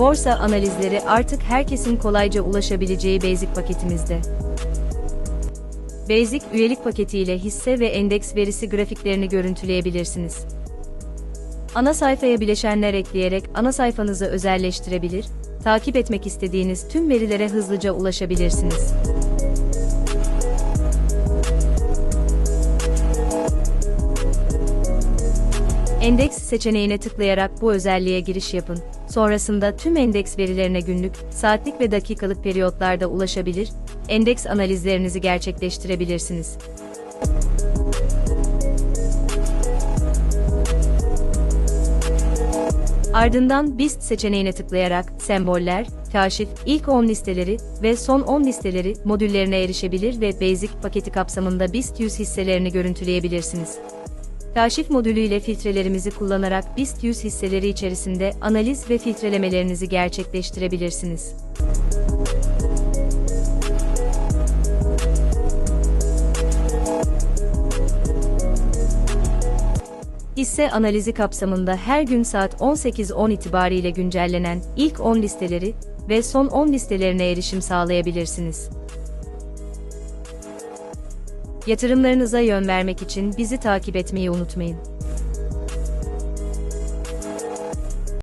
Borsa analizleri artık herkesin kolayca ulaşabileceği Basic paketimizde. Basic üyelik paketiyle hisse ve endeks verisi grafiklerini görüntüleyebilirsiniz. Ana sayfaya bileşenler ekleyerek ana sayfanızı özelleştirebilir, takip etmek istediğiniz tüm verilere hızlıca ulaşabilirsiniz. Endeks seçeneğine tıklayarak bu özelliğe giriş yapın. Sonrasında tüm endeks verilerine günlük, saatlik ve dakikalık periyotlarda ulaşabilir, endeks analizlerinizi gerçekleştirebilirsiniz. Ardından BIST seçeneğine tıklayarak semboller, kaşif, ilk 10 listeleri ve son 10 listeleri modüllerine erişebilir ve Basic paketi kapsamında BIST 100 hisselerini görüntüleyebilirsiniz. Kaşif modülü ile filtrelerimizi kullanarak BIST 100 hisseleri içerisinde analiz ve filtrelemelerinizi gerçekleştirebilirsiniz. Hisse analizi kapsamında her gün saat 18.10 itibariyle güncellenen ilk 10 listeleri ve son 10 listelerine erişim sağlayabilirsiniz. Yatırımlarınıza yön vermek için bizi takip etmeyi unutmayın.